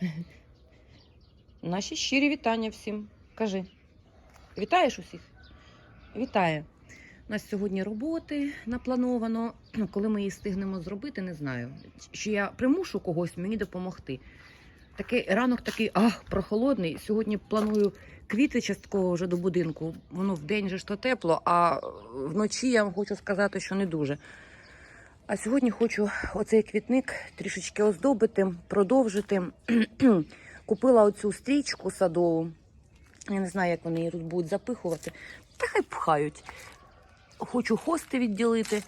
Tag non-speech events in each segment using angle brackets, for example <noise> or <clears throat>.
<laughs> Наші щирі вітання всім. Кажи. Вітаєш усіх? Вітає. У нас сьогодні роботи наплановано. <clears throat> Коли ми її встигнемо зробити, не знаю. Чи я примушу когось мені допомогти. Такий ранок такий ах, прохолодний. Сьогодні планую квіти частково вже до будинку. Воно в день же ж то тепло, а вночі я вам хочу сказати, що не дуже. А сьогодні хочу оцей квітник трішечки оздобити, продовжити. <clears throat> Купила оцю стрічку садову. Я не знаю, як вони її тут будуть запихувати. Та хай пхають. Хочу хости відділити,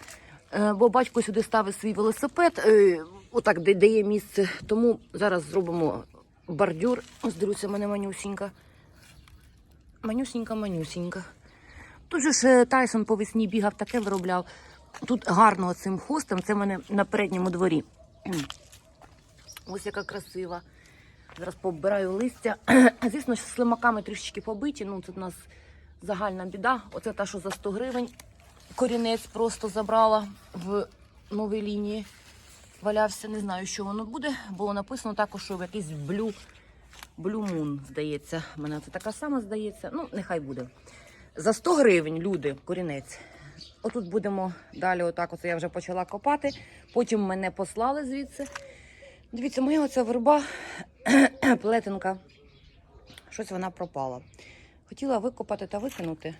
е, бо батько сюди ставить свій велосипед, е, отак де, де є місце. Тому зараз зробимо бордюр. Ось дивіться, в мене манюсінька. Манюсінька, манюсінька. Тут же ж е, Тайсон по весні бігав, таке виробляв. Тут гарно цим хостом. Це в мене на передньому дворі. Ось яка красива. Зараз побираю листя. <clears throat> Звісно, з слимаками трішечки побиті. Ну, це в нас загальна біда. Оце та, що за 100 гривень. Корінець просто забрала в новій лінії. Валявся, не знаю, що воно буде. Було написано також, що якийсь блю, блюмун, здається. Мене це така сама здається. Ну, нехай буде. За 100 гривень, люди, корінець. Отут будемо далі, отак оце я вже почала копати. Потім мене послали звідси. Дивіться, моя оця верба, <clears throat> плетенка, щось вона пропала. Хотіла викопати та викинути,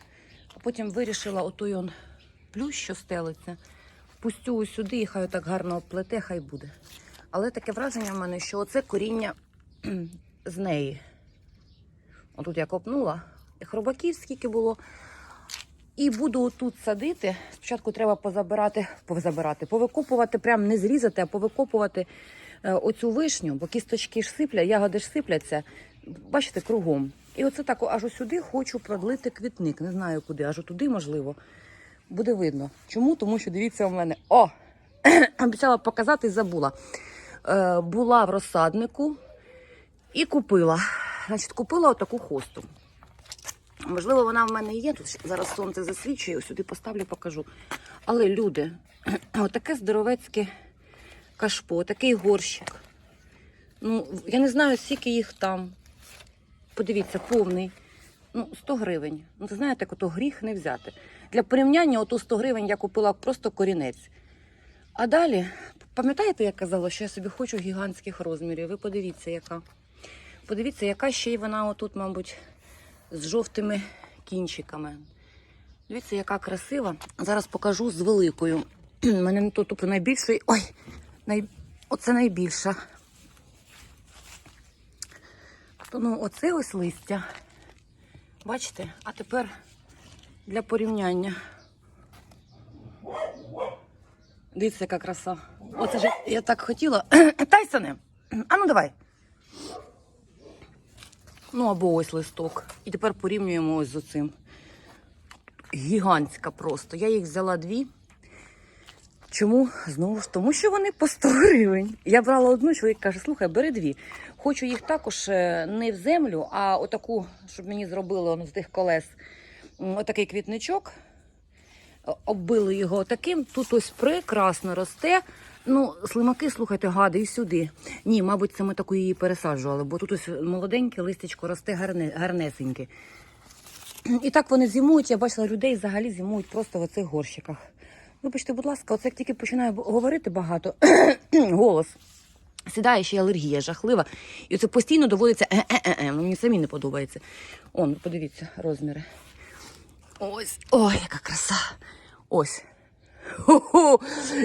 а потім вирішила отой он плющ, що стелиться, впустю сюди і хай так гарно плете, хай буде. Але таке враження в мене, що оце коріння <clears throat> з неї. Отут я копнула, хробаків скільки було. І буду отут садити. Спочатку треба позабирати, позабирати, повикопувати, прям не зрізати, а повикопувати е, оцю вишню, бо кісточки ж сиплять, ягоди ж сипляться. Бачите, кругом. І оце так аж сюди хочу продлити квітник. Не знаю куди, аж туди, можливо. Буде видно. Чому? Тому що дивіться у мене. О! <clears throat> Обіцяла показати і забула. Е, була в розсаднику і купила. Значить, купила отаку хосту. Можливо, вона в мене є. Тут зараз сонце засвічує, ось сюди поставлю, покажу. Але люди, <clears throat> отаке здоровецьке кашпо, такий горщик. Ну, я не знаю, скільки їх там. Подивіться, повний. Ну, 100 гривень. Ну, це знаєте, ото гріх не взяти. Для порівняння, ото 100 гривень я купила просто корінець. А далі, пам'ятаєте, я казала, що я собі хочу гігантських розмірів? Ви подивіться, яка. Подивіться, яка ще й вона отут, мабуть, з жовтими кінчиками. Дивіться, яка красива. Зараз покажу з великою. У <clears throat> мене тут тупо найбільший. Ой, най... оце найбільша. То, ну, оце ось листя. Бачите? А тепер для порівняння. Дивіться, яка краса. Оце ж я так хотіла. <clears throat> Тайсоне, а ну давай. Ну, або ось листок. І тепер порівнюємо ось з оцим. Гігантська просто. Я їх взяла дві. Чому? Знову ж тому, що вони по 100 гривень. Я брала одну, чоловік каже, слухай, бери дві. Хочу їх також е, не в землю, а отаку, щоб мені зробили з тих колес. Отакий квітничок. Оббили його таким. Тут ось прекрасно росте. Ну, слимаки, слухайте, гади, і сюди. Ні, мабуть, це ми таку її пересаджували, бо тут ось молоденьке листячко росте гарне, гарнесеньке. І так вони зимують. Я бачила людей взагалі зимують просто в оцих горщиках. Вибачте, будь ласка, оце як тільки починаю говорити багато, <clears throat> голос. Сідає ще алергія жахлива. І це постійно доводиться е-е-е. Мені самі не подобається. Он, подивіться, розміри. Ось, ой, яка краса. Ось. Хо-хо.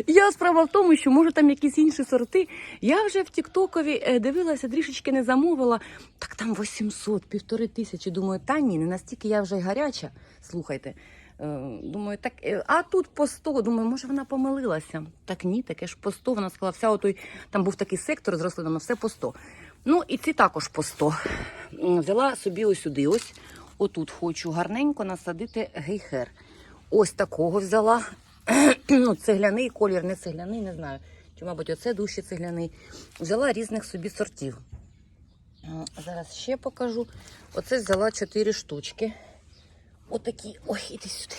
Я справа в тому, що може там якісь інші сорти. Я вже в Тіктокові е, дивилася, трішечки не замовила. Так там 800, півтори тисячі. Думаю, та ні, не настільки я вже й гаряча. Слухайте. Е, Думаю, так, е, а тут по 100. Думаю, може вона помилилася. Так ні, таке ж по 100. Вона сказала, вся отой, там був такий сектор з рослинами, все по 100. Ну і ці також по 100. Взяла собі ось сюди. Ось отут хочу гарненько насадити гейхер. Ось такого взяла. <clears throat> ну, цегляний колір, не цегляний, не знаю. Чи, мабуть, оце дужче цегляний. Взяла різних собі сортів. Зараз ще покажу. Оце взяла 4 штучки. Отакі. Ой, іди сюди.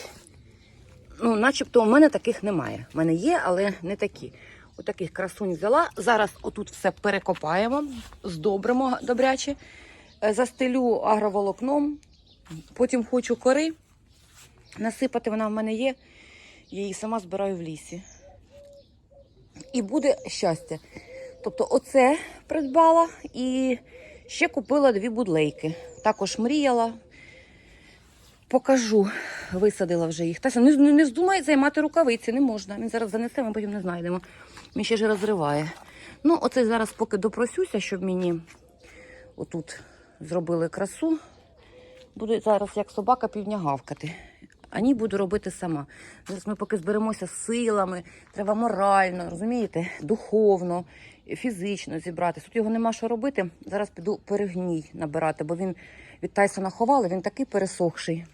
Ну, начебто у мене таких немає. У мене є, але не такі. Отаких красунь взяла. Зараз отут все перекопаємо, здобримо добряче, е, застелю агроволокном, потім хочу кори насипати, вона в мене є. Я її сама збираю в лісі. І буде щастя. Тобто, оце придбала і ще купила дві будлейки. Також мріяла. Покажу, висадила вже їх. Тася, не, не, здумай займати рукавиці, не можна. Він зараз занесе, ми потім не знайдемо. Він ще ж розриває. Ну, оце зараз поки допросюся, щоб мені отут зробили красу. Буду зараз як собака півдня гавкати. А ні, буду робити сама. Зараз ми поки зберемося силами, треба морально, розумієте, духовно, фізично зібратися. Тут його нема що робити. Зараз піду перегній набирати, бо він від Тайсона ховали, він такий пересохший.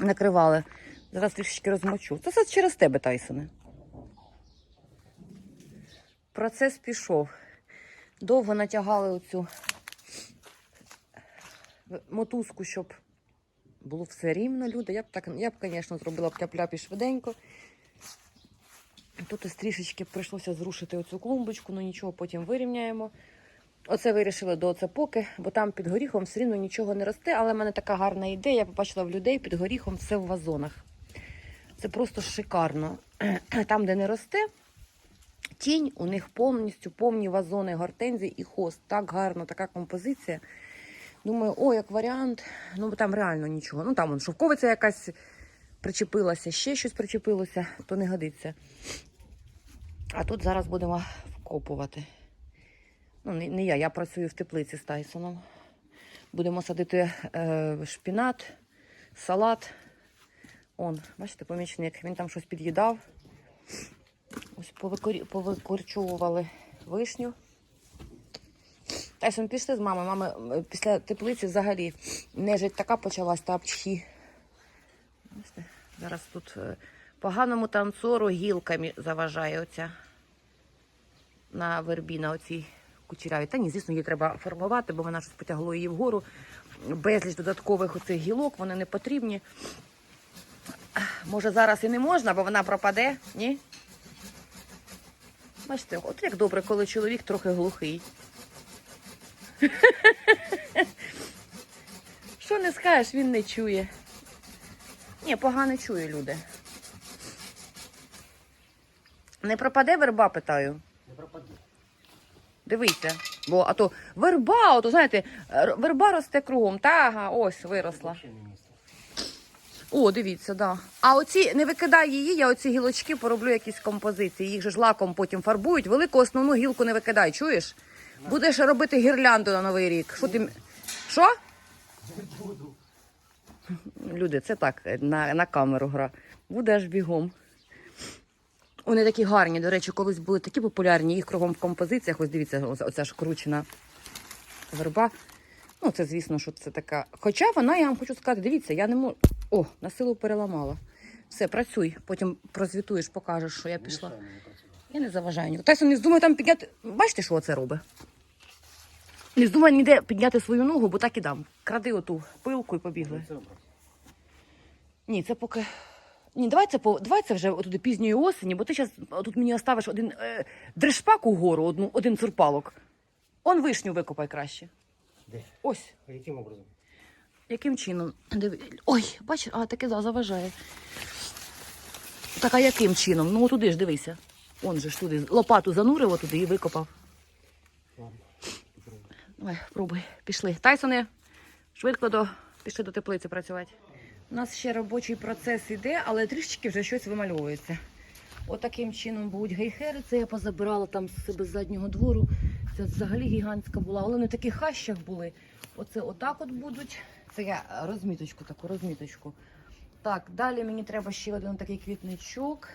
Накривали. Зараз трішечки розмочу. Це все через тебе, Тайсоне. Процес пішов. Довго натягали оцю мотузку, щоб було все рівно, люди. Я б так, я б, звісно, зробила б тяп-ляп і швиденько. Тут ось трішечки прийшлося зрушити оцю клумбочку, ну нічого, потім вирівняємо. Оце вирішили до оцепоки, бо там під горіхом все рівно нічого не росте, але в мене така гарна ідея. Я побачила в людей під горіхом все в вазонах. Це просто шикарно. <clears throat> Там, де не росте, тінь, у них повністю повні вазони гортензій і хост. Так гарно, така композиція. Думаю, о, як варіант. Ну, там реально нічого. Ну там вон, шовковиця якась причепилася, ще щось причепилося, то не годиться. А тут зараз будемо вкопувати. Ну, не, не я, я працюю в теплиці з Тайсоном. Будемо садити е, шпінат, салат. Он, бачите, помічник, він там щось під'їдав. Ось повикорчовували вишню. Тайсон, пішли з мамою. Мами е, після теплиці взагалі нежить така почалась та пчхі. Бачите, Зараз тут е, поганому танцору гілками заважає оця на вербі, на оцій кучеряві. Та ні, звісно, її треба формувати, бо вона щось потягло її вгору. Безліч додаткових оцих гілок, вони не потрібні. Може, зараз і не можна, бо вона пропаде, ні? Бачите, от як добре, коли чоловік трохи глухий. <laughs> Що не скажеш, він не чує. Ні, погано чує люди. Не пропаде верба, питаю. Не пропаде. Дивися. Бо а то верба, ото знаєте, верба росте кругом. Та ага, ось виросла. О, дивіться, да. А оці не викидай її, я оці гілочки пороблю якісь композиції. Їх же ж лаком потім фарбують. Велику основну гілку не викидай, чуєш? Будеш робити гірлянду на новий рік. Що ти. Що? Люди, це так, на, на камеру гра. Буде аж бігом. Вони такі гарні, до речі, колись були такі популярні, їх кругом в композиціях. Ось дивіться, оця ж кручена верба. Ну, це, звісно, що це така. Хоча вона, я вам хочу сказати, дивіться, я не можу. О, на силу переламала. Все, працюй. Потім прозвітуєш, покажеш, що я пішла. Я не заважаю. Тайсон не здумає там підняти. Бачите, що це робить? Не здумай ніде підняти свою ногу, бо так і дам. Кради оту пилку і побігли. Ні, це поки. Ні, давай це по давай це вже туди пізньої осені, бо ти зараз тут мені оставиш один е, дришпак угору, одну, один цурпалок. Он вишню викопай краще. Де? Ось. А яким образом? Яким чином? Диви... Ой, бачиш, а таке да, заважає. Так, а яким чином? Ну, туди ж дивися. Он же ж туди. Лопату занурило туди і викопав. Ладно. Давай, пробуй. Пішли. Тайсоне, швидко до пішли до теплиці працювати. У нас ще робочий процес іде, але трішечки вже щось вимальовується. Отаким чином будуть гейхери. Це я позабирала там з себе з заднього двору. Це взагалі гігантська була, але в таких хащах були. Оце отак от будуть. Це я розміточку, таку розміточку. Так, далі мені треба ще один такий квітничок.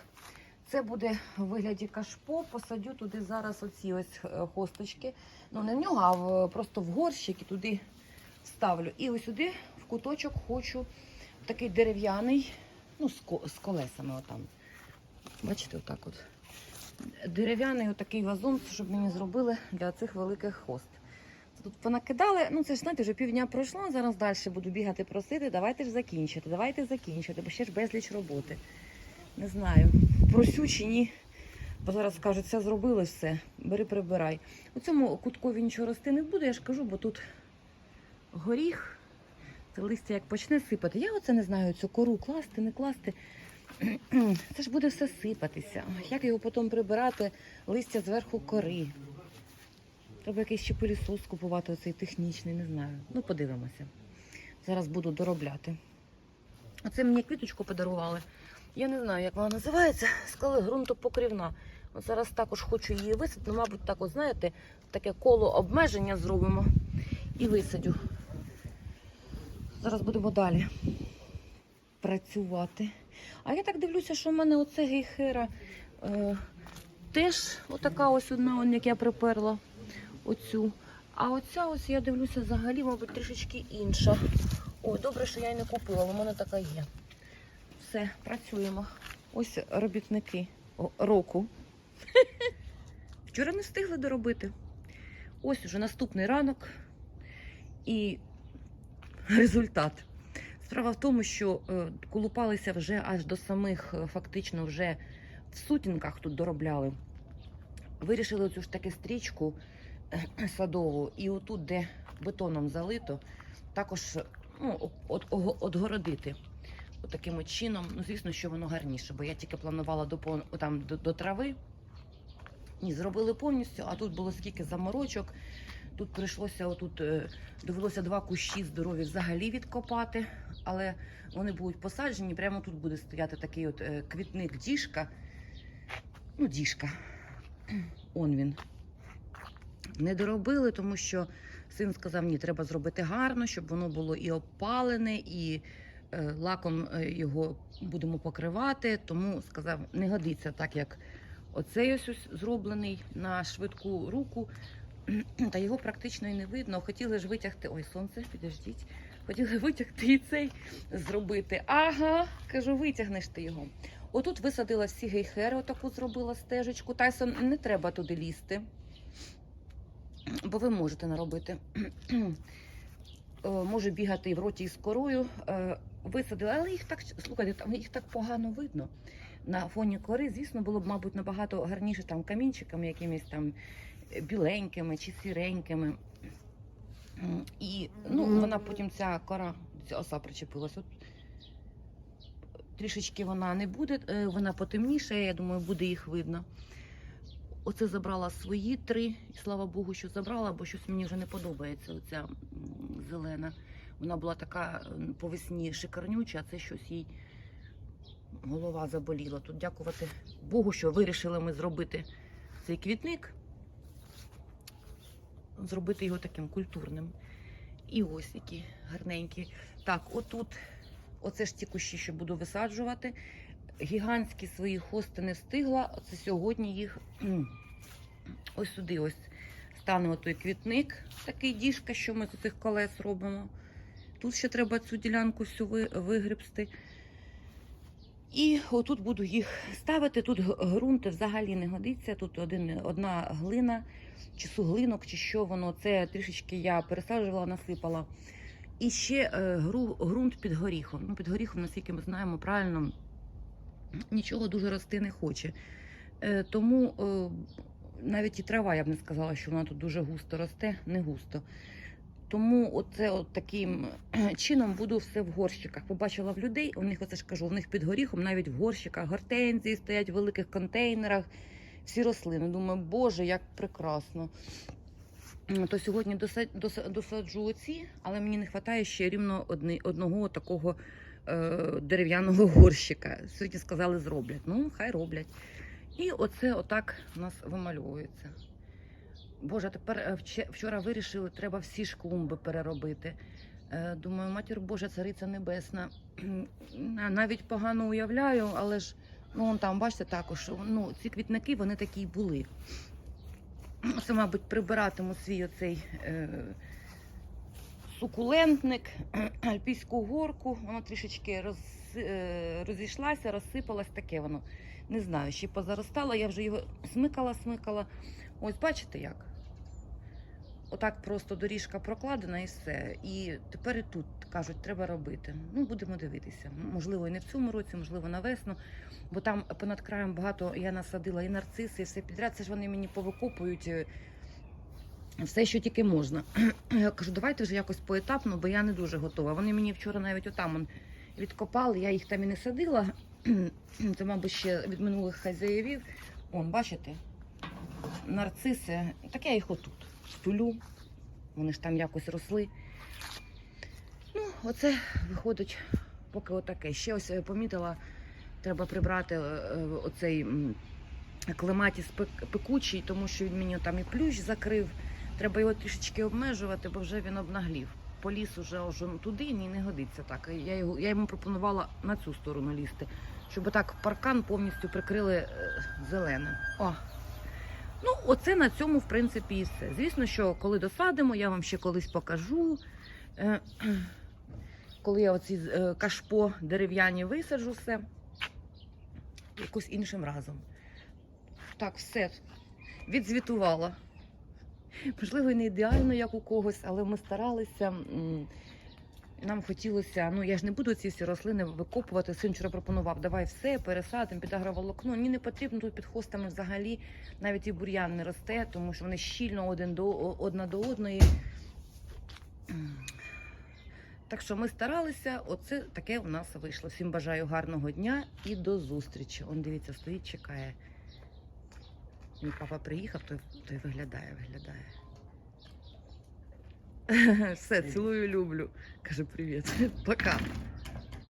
Це буде в вигляді кашпо. Посадю туди зараз оці ось е, хосточки. Ну, не в нього, а просто в горщик туди ставлю. І ось сюди в куточок хочу такий дерев'яний, ну, з колесами отам. Бачите, отак от. Дерев'яний отакий вазон, щоб мені зробили для цих великих хост. Тут понакидали, ну це ж знаєте, вже півдня пройшло, зараз далі буду бігати просити, давайте ж закінчити, давайте закінчити, бо ще ж безліч роботи. Не знаю, просю чи ні. Бо зараз скажуть, все зробили, все, бери, прибирай. У цьому куткові нічого рости не буде, я ж кажу, бо тут горіх, це листя як почне сипати. Я оце не знаю, цю кору класти, не класти. <clears throat> Це ж буде все сипатися. Як його потім прибирати, листя зверху кори. Треба якийсь ще пилісос купувати, оцей технічний, не знаю. Ну, подивимося. Зараз буду доробляти. Оце мені квіточку подарували. Я не знаю, як вона називається. Сказали ґрунтопокрівна. От зараз також хочу її висадити. Ну, мабуть, так, от, знаєте, таке коло обмеження зробимо і висадю. Зараз будемо далі працювати. А я так дивлюся, що в мене оце гейхера е, теж отака ось одна, он, як я приперла оцю. А оця ось я дивлюся взагалі, мабуть, трішечки інша. Ой, добре, що я її не купила, але в мене така є. Все, працюємо. Ось робітники року. <laughs> Вчора не встигли доробити. Ось уже наступний ранок і результат. Справа в тому, що е, колупалися вже аж до самих, е, фактично, вже в сутінках тут доробляли. Вирішили цю ж таки стрічку е, <clears throat> садову, і отут, де бетоном залито, також ну, от, от, отгородити. Таким чином. Ну, звісно, що воно гарніше, бо я тільки планувала до, там, до, до трави. Ні, зробили повністю, а тут було скільки заморочок. Тут прийшлося, отут е, довелося два кущі здорові взагалі відкопати, але вони будуть посаджені. Прямо тут буде стояти такий от е, квітник діжка. Ну, діжка. <clears throat> Он він. Не доробили, тому що син сказав, ні, треба зробити гарно, щоб воно було і опалене, і лаком е, його будемо покривати. Тому сказав, не годиться так, як оцей ось ось зроблений на швидку руку. <clears throat> Та його практично і не видно. Хотіли ж витягти. Ой, сонце, підождіть. Хотіли витягти і цей зробити. Ага, кажу, витягнеш ти його. Отут висадила всі гейхери, отаку зробила стежечку. Тайсон, не треба туди лізти, бо ви можете наробити. <clears throat> Е, Може бігати і в роті із корою. Е, Висадила, але їх так слухайте, там їх так погано видно. На фоні кори, звісно, було б, мабуть, набагато гарніше там камінчиками, якимись там біленькими чи сіренькими. І ну, вона потім ця кора, ця оса причепилась. От трішечки вона не буде, е, вона потемніше, я думаю, буде їх видно. Оце забрала свої три, і слава Богу, що забрала, бо щось мені вже не подобається. Оця зелена. Вона була така по весні шикарнюча, а це щось їй голова заболіла. Тут дякувати Богу, що вирішили ми зробити цей квітник, зробити його таким культурним. І ось які гарненькі. Так, отут, оце ж ті кущі, що буду висаджувати. Гігантські свої хости не встигла. Оце сьогодні їх ось сюди ось стане отой квітник, такий діжка, що ми з цих колес робимо. Тут ще треба цю ділянку всю вигребсти. І отут буду їх ставити. Тут ґрунт взагалі не годиться. Тут один, одна глина, чи суглинок, чи що воно. Це трішечки я пересаджувала, насипала. І ще е, гру, ґрунт під горіхом. Ну, під горіхом, наскільки ми знаємо правильно, нічого дуже рости не хоче. Е, тому е, навіть і трава, я б не сказала, що вона тут дуже густо росте, не густо. Тому оце от таким чином буду все в горщиках. Побачила в людей, у них оце ж кажу, у них під горіхом навіть в горщиках гортензії стоять в великих контейнерах, всі рослини. Думаю, боже, як прекрасно. То сьогодні доса- доса- досаджу оці, але мені не вистачає ще рівно одни, одного такого е, дерев'яного горщика. Сьогодні сказали, зроблять. Ну, хай роблять. І оце отак у нас вимальовується. Боже, тепер е, вчора вирішили, треба всі ж клумби переробити. Е, Думаю, матір Божа, цариця небесна. <clears throat> Навіть погано уявляю, але ж ну вон там, бачите, також ну, ці квітники вони такі й були. Це, мабуть, прибиратиму свій оцей е, сукулентник, <clears throat> альпійську горку. Вона трішечки роз, е, розійшлася, розсипалась, таке воно. Не знаю, ще позаростала, я вже його смикала, смикала. Ось бачите як? От отак просто доріжка прокладена і все. І тепер і тут кажуть, треба робити. Ну, будемо дивитися. Можливо, і не в цьому році, можливо, на весну. Бо там понад краєм багато я насадила і нарциси, і все підряд. Це ж вони мені повикопують. е, Все, що тільки можна. Я <clears throat> кажу, давайте вже якось поетапно, бо я не дуже готова. Вони мені вчора навіть отам відкопали, я їх там і не садила. <clears throat> Це, мабуть, ще від минулих хазяївів. Он, бачите, нарциси. Так я їх отут стулю. Вони ж там якось росли. Ну, оце виходить поки отаке. Ще ось е, помітила, треба прибрати е, е, оцей клематіс пекучий, тому що він мені там і плющ закрив. Треба його трішечки обмежувати, бо вже він обнаглів. Поліз уже туди ні, не годиться так. Я, його, я йому пропонувала на цю сторону лізти, щоб так паркан повністю прикрили зеленим. О. Ну, оце на цьому, в принципі, і все. Звісно, що коли досадимо, я вам ще колись покажу. Е, <clears throat> коли я оці е, кашпо дерев'яні висаджу все, якось іншим разом. Так, все. Відзвітувала. Можливо, не ідеально, як у когось, але ми старалися. Нам хотілося, ну я ж не буду ці всі рослини викопувати. Син вчора пропонував, давай все, пересадимо під агроволокно. Ні, не потрібно тут під хостами взагалі навіть і бур'ян не росте, тому що вони щільно один до одна до одної. Так що ми старалися, оце таке у нас вийшло. Всім бажаю гарного дня і до зустрічі. Он дивіться, стоїть, чекає. Мій папа приїхав, той, той виглядає, виглядає. <laughs> Все, цілую, люблю. Каже, привіт. <laughs> Пока.